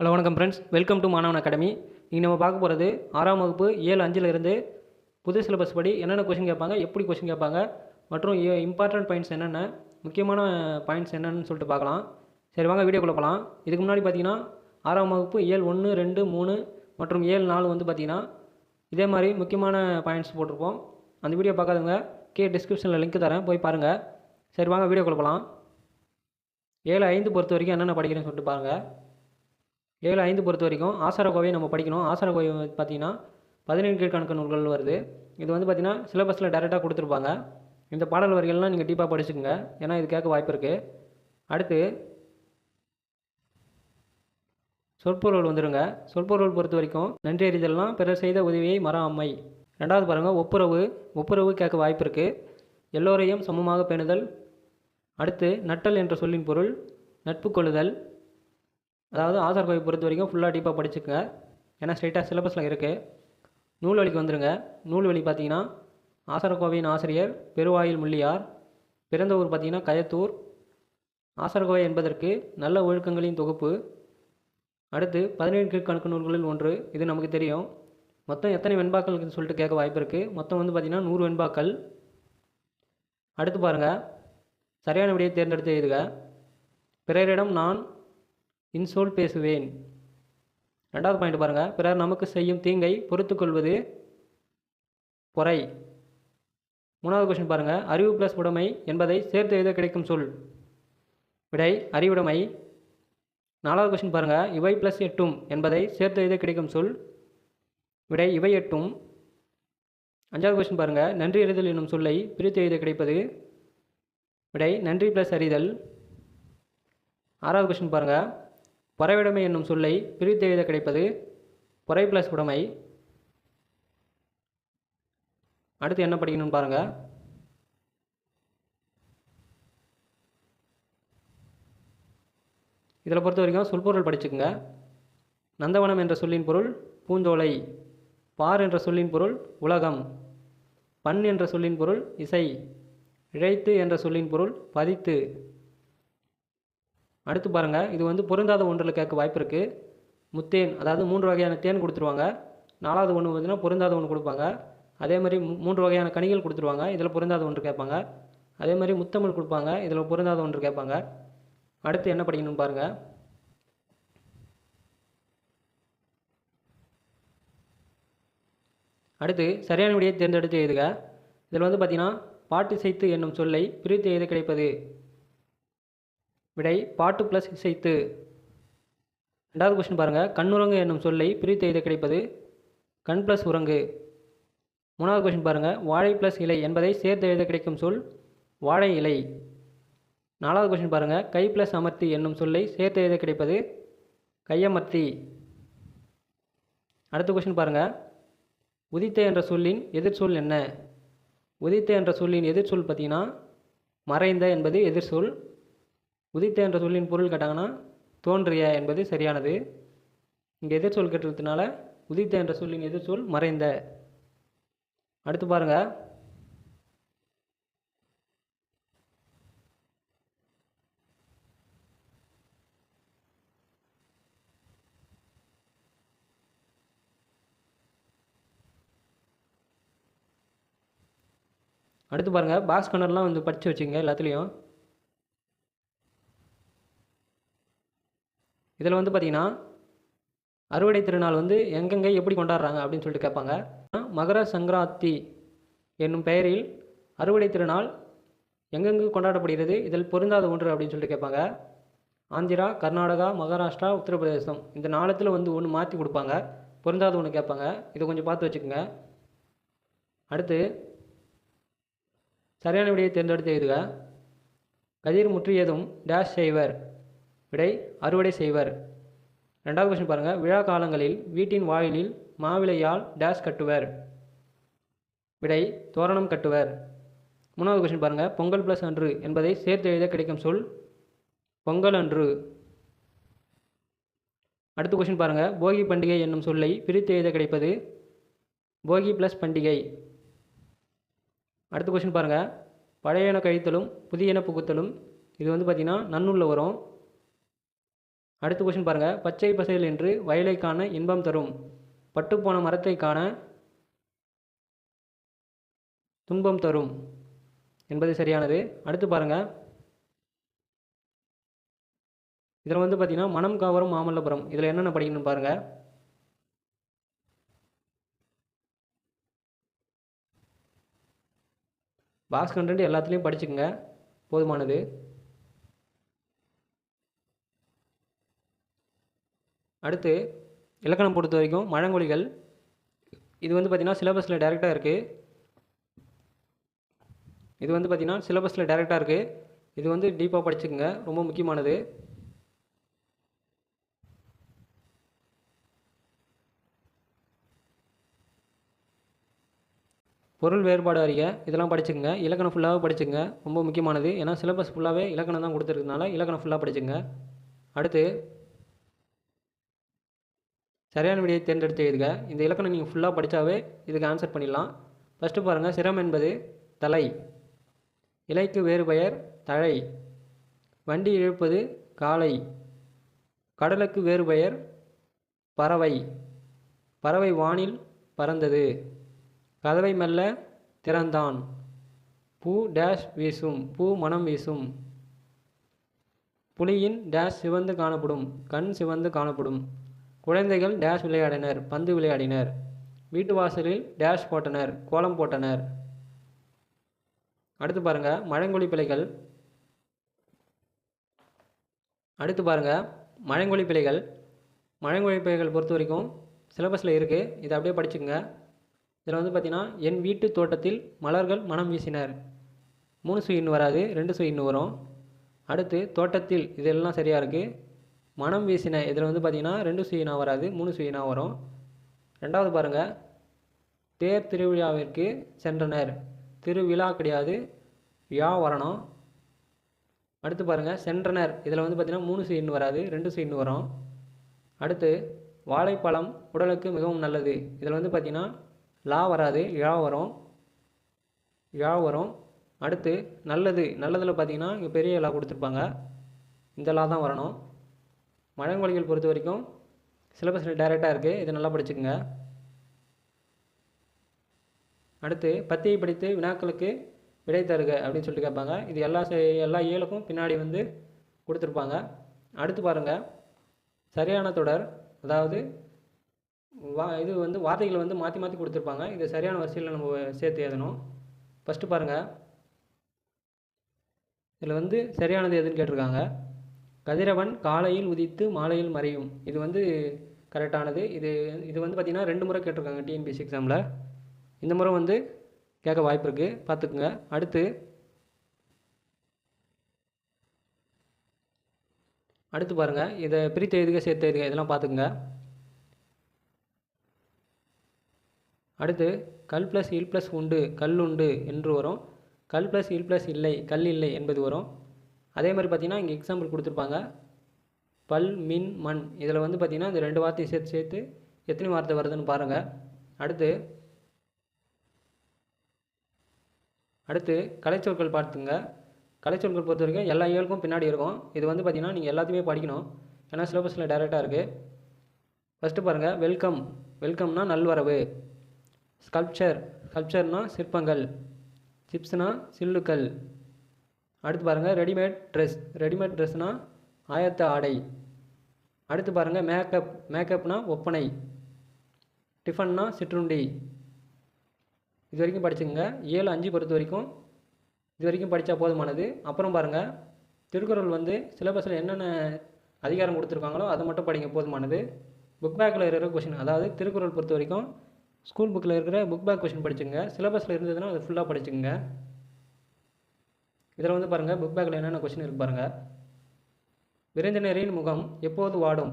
Hello வணக்கம் friends welcome to Maanavan academy இன்றைக்கி நம்ம பார்க்க போகிறது ஆறாம் வகுப்பு ஏழு அஞ்சிலிருந்து புது சிலபஸ் படி என்னென்ன கொஷின் கேட்பாங்க எப்படி கொஷின் கேட்பாங்க மற்றும் இம்பார்ட்டன்ட் பாயிண்ட்ஸ் என்னென்ன முக்கியமான பாயிண்ட்ஸ் என்னென்னு சொல்லிட்டு பார்க்கலாம். சரி வாங்க வீடியோக்குள்ளே போகலாம் இதுக்கு முன்னாடி பார்த்தீங்கன்னா ஆறாம் வகுப்பு ஏழு ஒன்று ரெண்டு மூணு மற்றும் ஏழு நாலு வந்து பார்த்தீங்கன்னா இதே மாதிரி முக்கியமான பாயிண்ட்ஸ் போட்டிருப்போம். அந்த வீடியோ பார்க்காதவங்க கே டிஸ்கிரிப்ஷனில் லிங்க் தரேன். போய் பாருங்கள் சரி வாங்க வீடியோக்குள்ளே போகலாம் ஏழு ஐந்து பொறுத்த வரைக்கும் என்னென்ன படிக்கிறேன்னு சொல்லிட்டு பாருங்கள் ஏழு ஐந்து பொறுத்த வரைக்கும் ஆசாரக்கோவை நம்ம படிக்கணும். ஆசாரக்கோவை பார்த்தீங்கன்னா பதினேழு கீழ்கணக்கு நூல்கள் வருது. இது வந்து பார்த்திங்கன்னா சிலபஸில் டேரெக்டாக கொடுத்துருப்பாங்க. இந்த பாடல் வரிகள்லாம் நீங்கள் டீப்பாக படிச்சுக்கோங்க. ஏன்னா இது கேட்க வாய்ப்பு இருக்குது அடுத்து சொற்பொருள் வந்துடுங்க சொற்பொருள் பொறுத்த வரைக்கும் நன்றி அறிதல்லாம் பிறர் செய்த உதவியை மர அம்மை ரெண்டாவது பாருங்கள் ஒப்புரவு. ஒப்புரவு கேட்க வாய்ப்பு இருக்குது எல்லோரையும் சமமாக பேணுதல். அடுத்து நட்டல் என்ற சொல்லின் பொருள் நட்பு கொள்ளுதல். அதாவது ஆதார் கோவை பொறுத்த வரைக்கும் ஃபுல்லாக டீப்பாக படிச்சுக்கங்க. ஏன்னா ஸ்ட்ரைட்டாக சிலபஸில் இருக்குது நூல்வழிக்கு வந்துடுங்க நூல்வழி பார்த்தீங்கன்னா ஆசாரக்கோவையின் ஆசிரியர் பெருவாயில் முள்ளியார் பிறந்த ஊர் பார்த்தீங்கன்னா கயத்தூர். ஆசரகோவை என்பதற்கு நல்ல ஒழுக்கங்களின் தொகுப்பு. அடுத்து பதினேழு கீழ்கணக்கு நூல்களில் ஒன்று. இது நமக்கு தெரியும். மொத்தம் எத்தனை வெண்பாக்கள்னு சொல்லிட்டு கேட்க வாய்ப்பு இருக்குது மொத்தம் வந்து பார்த்திங்கன்னா நூறு வெண்பாக்கள். அடுத்து பாருங்கள் சரியான விடையை தேர்ந்தெடுத்து எழுதுக. பிறரிடம் நான் இன்சொல் பேசுவேன். ரெண்டாவது பாயிண்ட் பாருங்கள் பிறர் நமக்கு செய்யும் தீங்கை பொறுத்துக்கொள்வது பொறை. மூணாவது கொஸ்டின் பாருங்கள் அறிவு ப்ளஸ் உடைமை என்பதை சேர்த்து எழுத கிடைக்கும் சொல். விடை அறிவுடைமை. நாலாவது கொஸ்டின் பாருங்கள் இவை ப்ளஸ் எட்டும் என்பதை சேர்த்து எழுத கிடைக்கும் சொல். விடை இவை எட்டும். அஞ்சாவது கொஸ்டின் பாருங்கள் நன்றி அறிதல் என்னும் சொல்லை பிரித்து எழுத கிடைப்பது விடை நன்றி ப்ளஸ் அறிதல். ஆறாவது கொஸ்டின் பாருங்கள் பொறைவிடைமை என்னும் சொல்லை பிரித்து எழுத கிடைப்பது பொறை ப்ளஸ் உடைமை அடுத்து என்ன படிக்கணும்னு பாருங்கள் இதில் பொறுத்த வரைக்கும் சொல்பொருள் படிச்சுக்கோங்க. நந்தவனம் என்ற சொல்லின் பொருள் பூஞ்சோலை பார் என்ற சொல்லின் பொருள் உலகம். பண் என்ற சொல்லின் பொருள் இசை. இழைத்து என்ற சொல்லின் பொருள் பதித்து. அடுத்து பாருங்கள் இது வந்து பொருந்தாத ஒன்றில் கேட்க வாய்ப்பு இருக்குது முத்தேன் அதாவது மூன்று வகையான தேன் கொடுத்துருவாங்க. நாலாவது ஒன்று பார்த்தீங்கன்னா பொருந்தாத ஒன்று கொடுப்பாங்க. அதே மாதிரி மூன்று வகையான கனிகள் கொடுத்துருவாங்க. இதில் பொருந்தாத ஒன்று கேட்பாங்க. அதே மாதிரி முத்தமிழ் கொடுப்பாங்க. இதில் பொருந்தாத ஒன்று கேட்பாங்க. அடுத்து என்ன படிக்கணும்னு பாருங்கள் அடுத்து சரியான விடையை தேர்ந்தெடுத்து எழுதுக. இதில் வந்து பார்த்தீங்கன்னா பாட்டு சைத்து என்னும் சொல்லை பிரித்து எழுத கிடைப்பது? விடை பாட்டு ப்ளஸ் இசைத்து. ரெண்டாவது கொஸ்டின் பாருங்கள் கண்ணுரங்கு என்னும் சொல்லை பிரித்து எழுத கிடைப்பது கண் ப்ளஸ் உறங்கு. மூணாவது கொஸ்டின் பாருங்கள் வாழை ப்ளஸ் இலை என்பதை சேர்த்து எழுத கிடைக்கும் சொல் வாழை இலை. நாலாவது கொஸ்டின் பாருங்கள் கை ப்ளஸ் அமர்த்தி என்னும் சொல்லை சேர்த்து எழுத கிடைப்பது கையமர்த்தி. அடுத்த கொஸ்டின் பாருங்கள் உதித்த என்ற சொல்லின் எதிர்ச்சொல் என்ன? உதித்த என்ற சொல்லின் எதிர்ச்சொல் பார்த்தீங்கன்னா மறைந்த என்பது எதிர்ச்சொல் உதித்த என்ற சொல்லின் பொருள் கேட்டாங்கன்னா தோன்றிய என்பது சரியானது. இங்கே எதிர்ச்சொல் கேட்டதுனால உதித்த என்ற சொல்லின் எதிர்ச்சொல் மறைந்த. அடுத்து பாருங்க. அடுத்து பாருங்கள் பாக்ஸ் கனர்லாம் வந்து படித்து வச்சுங்க எல்லாத்துலேயும். இதில் வந்து பார்த்திங்கன்னா அறுவடை திருநாள் வந்து எங்கெங்கே எப்படி கொண்டாடுறாங்க அப்படின்னு சொல்லிட்டு கேட்பாங்க. மகர சங்கராந்தி என்னும் பெயரில் அறுவடை திருநாள் எங்கெங்கு கொண்டாடப்படுகிறது இதில் பொருந்தாத ஒன்று அப்படின்னு சொல்லிட்டு கேட்பாங்க. ஆந்திரா கர்நாடகா மகாராஷ்டிரா உத்தரப்பிரதேசம் இந்த நாளத்தில் வந்து ஒன்று மாற்றி கொடுப்பாங்க. பொருந்தாத ஒன்று கேட்பாங்க. இதை கொஞ்சம் பார்த்து வச்சுக்கோங்க. அடுத்து சரியான விடையை தேர்ந்தெடுத்து எழுதுக. கதிர் முற்றியதும் டேஷ் செய்வர் விடை அறுவடை செய்வர். ரெண்டாவது கொஸ்டின் பாருங்கள் விழா காலங்களில் வீட்டின் வாயிலில் மாவிளையால் டேஷ் கட்டுவர். விடை தோரணம் கட்டுவர். மூணாவது கொஸ்டின் பாருங்கள் பொங்கல் ப்ளஸ் அன்று என்பதை சேர்த்து எழுத கிடைக்கும் சொல் பொங்கல் அன்று. அடுத்த கொஸ்டின் பாருங்கள் போகி பண்டிகை என்னும் சொல்லை பிரித்து எழுத கிடைப்பது போகி ப்ளஸ் பண்டிகை. அடுத்த கொஸ்டின் பாருங்கள் பழையன கழித்தலும் புதியன புகுத்தலும். இது வந்து பார்த்திங்கன்னா நன்னுள்ள வரும். அடுத்த கொஷின் பாருங்கள் பச்சை பசையில் என்று வயலை காண இன்பம் தரும். பட்டுப்போன மரத்தை காண துன்பம் தரும் என்பது சரியானது. அடுத்து பாருங்கள் இதில் வந்து பார்த்தீங்கன்னா மனம் காவரும் மாமல்லபுரம். இதில் என்னென்ன படிக்கணும்னு பாருங்கள் பாக்ஸ் கண்டென்ட் எல்லாத்துலேயும் படிச்சுக்கோங்க. போதுமானது. அடுத்து இலக்கணம் பொறுத்த வரைக்கும் மழங்கொழிகள். இது வந்து பார்த்திங்கன்னா சிலபஸில் டேரெக்டாக இருக்குது இது வந்து பார்த்திங்கன்னா சிலபஸில் டேரெக்டாக இருக்குது இது வந்து டீப்பாக படிச்சுக்கோங்க. ரொம்ப முக்கியமானது. பொருள் வேறுபாடு அறிக. இதெல்லாம் படிச்சுக்கோங்க. இலக்கணம் ஃபுல்லாகவே படிச்சுக்கங்க. ரொம்ப முக்கியமானது. ஏன்னா சிலபஸ் ஃபுல்லாகவே இலக்கணம் தான் கொடுத்துருக்கனால இலக்கணம் ஃபுல்லாக படிச்சுங்க அடுத்து சரியான விடையை தேர்ந்தெடுத்து இந்த இலக்கணம் நீங்கள் ஃபுல்லாக படித்தாவே இதுக்கு ஆன்சர் பண்ணிடலாம். ஃபஸ்ட்டு பாருங்கள் சிரம் என்பது தலை. இலைக்கு வேறு பெயர் தழை. வண்டி இழுப்பது காலை. கடலுக்கு வேறு பெயர் பறவை. பறவை வானில் பறந்தது. கதவை மெல்ல திறந்தான். பூ டேஷ் வீசும். பூ மனம் வீசும். புலியின் டேஷ் சிவந்து காணப்படும். கண் சிவந்து காணப்படும். குழந்தைகள் டேஷ் விளையாடினர் பந்து விளையாடினர். வீட்டு வாசலில் டேஷ் போட்டனர் கோலம் போட்டனர். அடுத்து பாருங்க மழங்கொழி பிழைகள். அடுத்து பாருங்க மழங்கொழி பிழைகள். மழங்கொழி பிழைகள் பொறுத்த வரைக்கும் சிலபஸில் இருக்குது இதை அப்படியே படிச்சுக்கோங்க. இதில் வந்து பார்த்திங்கன்னா என் வீட்டு தோட்டத்தில் மலர்கள் மனம் வீசினர். மூணு சுயின்னு வராது ரெண்டு சுயின்னு வரும். அடுத்து தோட்டத்தில் இதெல்லாம் சரியாக இருக்குது மனம் வீசின இதில் வந்து பார்த்தீங்கன்னா ரெண்டு சுயினா வராது மூணு சுயினா வரும். ரெண்டாவது பாருங்கள் தேர் திருவிழாவிற்கு சென்றனர். திருவிழா கிடையாது யா வரணும். அடுத்து பாருங்கள் சென்றனர். இதில் வந்து பார்த்திங்கன்னா மூணு சுயின்னு வராது ரெண்டு சுயின்னு வரும். அடுத்து வாழைப்பழம் உடலுக்கு மிகவும் நல்லது. இதில் வந்து பார்த்திங்கன்னா லா வராது யா வரும். யா வரும். அடுத்து நல்லது. நல்லதில் பார்த்தீங்கன்னா இங்கே பெரிய லா கொடுத்துருப்பாங்க. இந்த லா தான் வரணும். மழங்கொழிகள் பொறுத்த வரைக்கும் சிலபஸில் டைரெக்டாக இருக்குது இதை நல்லா படிச்சுக்கோங்க. அடுத்து பத்தியை படித்து வினாக்களுக்கு விடை தருக அப்படின்னு சொல்லிட்டு கேட்பாங்க. இது எல்லா எல்லா இயலுக்கும் பின்னாடி வந்து கொடுத்துருப்பாங்க. அடுத்து பாருங்கள் சரியான தொடர் அதாவது வா இது வந்து வார்த்தைகளை வந்து மாற்றி மாற்றி கொடுத்துருப்பாங்க. இது சரியான வரிசையில் நம்ம சேர்த்து எழுதணும். ஃபஸ்ட்டு பாருங்கள் இதில் வந்து சரியானது எதுன்னு கேட்டிருக்காங்க. கதிரவன் காலையில் உதித்து மாலையில் மறையும். இது வந்து கரெக்டானது இது இது வந்து பார்த்திங்கன்னா ரெண்டு முறை கேட்டிருக்காங்க டிஎன்பிஎஸ்சி எக்ஸாமில் இந்த முறை வந்து கேட்க வாய்ப்பு இருக்குது பார்த்துக்குங்க அடுத்து அடுத்து பாருங்கள் இதை பிரித்து எழுதுக சேர்த்து எழுதுக. இதெல்லாம் பார்த்துக்குங்க அடுத்து கல் ப்ளஸ் இல் ப்ளஸ் உண்டு கல் உண்டு என்று வரும். கல் ப்ளஸ் இல் ப்ளஸ் இல்லை கல் இல்லை என்பது வரும். அதே மாதிரி பார்த்தீங்கன்னா இங்கே எக்ஸாம்பிள் கொடுத்துருப்பாங்க. பல் மின் மண். இதில் வந்து பார்த்தீங்கன்னா இந்த ரெண்டு வார்த்தையும் சேர்த்து சேர்த்து எத்தனை வார்த்தை வருதுன்னு பாருங்கள் அடுத்து அடுத்து கலைச்சொற்கள் பார்த்துங்க. கலைச்சொற்கள் பொறுத்த வரைக்கும் எல்லா இயலுக்கும் பின்னாடி இருக்கும். இது வந்து பார்த்தீங்கன்னா நீங்கள் எல்லாத்தையுமே படிக்கணும். ஏன்னா சிலபஸில் டைரெக்டாக இருக்குது ஃபஸ்ட்டு பாருங்கள் வெல்கம் வெல்கம்னா நல்வரவு. ஸ்கல்ப்சர் ஸ்கல்ப்சர்னால் சிற்பங்கள். சிப்ஸ்னால் சில்லுக்கள். அடுத்து பாருங்கள் ரெடிமேட் ட்ரெஸ் ரெடிமேட் ட்ரெஸ்னால் ஆயத்த ஆடை. அடுத்து பாருங்கள் மேக்கப் மேக்கப்னா ஒப்பனை. டிஃபன்னா சிற்றுண்டி. இது வரைக்கும் படிச்சுங்க ஏழு அஞ்சு பொறுத்த வரைக்கும் இது வரைக்கும் படித்தா போதுமானது. அப்புறம் பாருங்கள் திருக்குறள் வந்து சிலபஸில் என்னென்ன அதிகாரம் கொடுத்துருக்காங்களோ அதை மட்டும் படிங்க போதுமானது. புக் பேக்கில் இருக்கிற கொஷின் அதாவது திருக்குறள் பொறுத்த வரைக்கும் ஸ்கூல் புக்கில் இருக்கிற புக் பேக் கொஷின் படிச்சுங்க சிலபஸில் இருந்ததுன்னா அது ஃபுல்லாக படிச்சுங்க இதில் வந்து பாருங்கள் புக் பேக்கில் என்னென்ன கொஷின் இருக்கு பாருங்கள் விருந்தினரின் முகம் எப்போது வாடும்?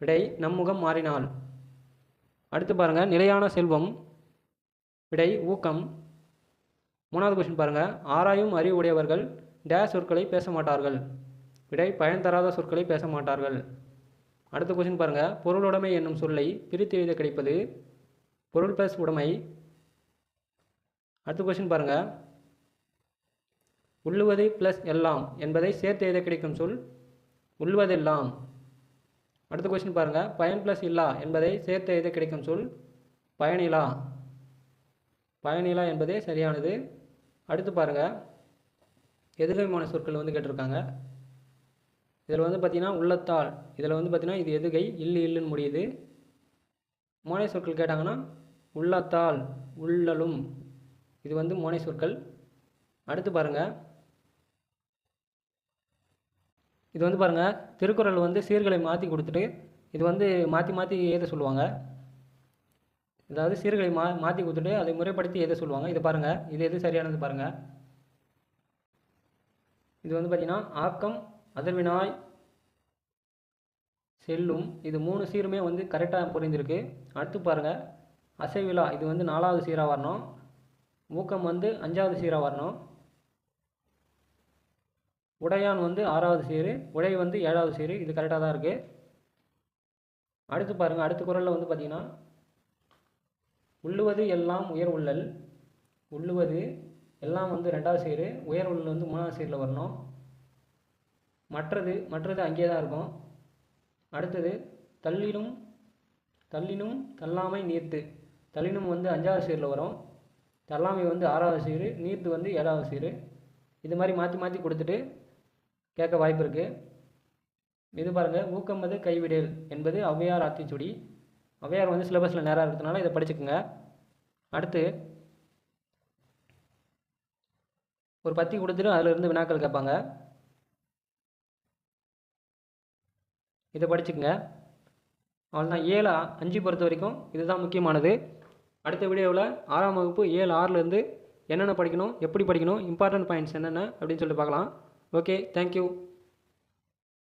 விடை நம் முகம் மாறினால். அடுத்து பாருங்கள் நிலையான செல்வம். விடை ஊக்கம். மூணாவது கொஸ்டின் பாருங்கள் ஆராயும் அறிவு உடையவர்கள் டேஸ் சொற்களை பேச மாட்டார்கள். விடை பயன் தராத சொற்களை பேச மாட்டார்கள். அடுத்த கொஸ்டின் பாருங்கள் பொருளுடைமை என்னும் சொல்லை பிரித்து எழுத கிடைப்பது பொருள் பிளஸ் உடைமை. அடுத்த கொஸ்டின் பாருங்கள் உள்ளுவது ப்ளஸ் எல்லாம் என்பதை சேர்த்து எழுத கிடைக்கும் சொல் உள்ளுவதெல்லாம். அடுத்த கொஸ்டின் பாருங்கள் பயன் ப்ளஸ் இல்லா என்பதை சேர்த்து எழுத கிடைக்கும் சொல் பயனிலா. பயனிலா என்பதே சரியானது. அடுத்து பாருங்கள் எதுகைமான சொற்கள் வந்து கேட்டிருக்காங்க. இதில் வந்து பார்த்திங்கன்னா உள்ளத்தால். இதில் வந்து பார்த்திங்கன்னா இது எதுகை? இல்லு இல்லுன்னு முடியுது. மோனை சொற்கள் கேட்டாங்கன்னா உள்ளத்தால் உள்ளலும். இது வந்து மோனை சொற்கள். அடுத்து பாருங்கள் இது வந்து பாருங்கள் திருக்குறள் வந்து சீர்களை மாற்றி கொடுத்துட்டு இது வந்து மாற்றி மாற்றி எழுத சொல்லுவாங்க? அதாவது சீர்களை மா மாற்றி கொடுத்துட்டு அதை முறைப்படுத்தி எதை சொல்லுவாங்க? இது பாருங்கள் இது எது சரியானது பாருங்கள் இது வந்து பார்த்திங்கன்னா ஆக்கம் அதிர்வினாய் செல்லும் இது மூணு சீருமே வந்து கரெக்டாக புரிஞ்சிருக்கு. அடுத்து பாருங்கள் அசைவிழா இது வந்து நாலாவது சீராக வரணும். ஊக்கம் வந்து அஞ்சாவது சீராக வரணும். உடையான் வந்து ஆறாவது சீரு உடை வந்து ஏழாவது சீரு இது கரெக்டாக தான் இருக்குது அடுத்து பாருங்கள் அடுத்த குரலில் வந்து பார்த்திங்கன்னா உள்ளுவது எல்லாம் உயர் உள்ளல் உள்ளுவது எல்லாம் வந்து ரெண்டாவது சீரு உயர் உள்ளல் வந்து மூணாவது சீரில் வரணும். மற்றது மற்றது அங்கேயே தான் இருக்கும். அடுத்தது தள்ளினும் தள்ளினும் தள்ளாமை நீர்த்து தள்ளினும் வந்து அஞ்சாவது சீரில் வரும். தள்ளாமை வந்து ஆறாவது சீரு நீர்த்து வந்து ஏழாவது சீரு. இது மாதிரி மாற்றி மாற்றி கொடுத்துட்டு கேட்க வாய்ப்பு இருக்குது இது பாருங்கள் ஊக்கமது கைவிடல் என்பது ஔவையார் ஆத்திச்சுடி ஔவையார் வந்து சிலபஸில் நேராக இருக்கிறதுனால இதை படிச்சுக்கோங்க. அடுத்து ஒரு பத்தி கொடுத்துட்டு அதில் இருந்து வினாக்கள் கேட்பாங்க. இதை படிச்சுக்கோங்க. அவ்வளோதான் ஏழு அஞ்சு பொறுத்த வரைக்கும் இதுதான் முக்கியமானது. அடுத்த வீடியோவில் ஆறாம் வகுப்பு ஏழு ஆறுலேருந்து என்னென்ன படிக்கணும் எப்படி படிக்கணும் இம்பார்ட்டன்ட் பாயிண்ட்ஸ் என்னென்ன அப்படின்னு சொல்லிட்டு பார்க்கலாம். okay thank you.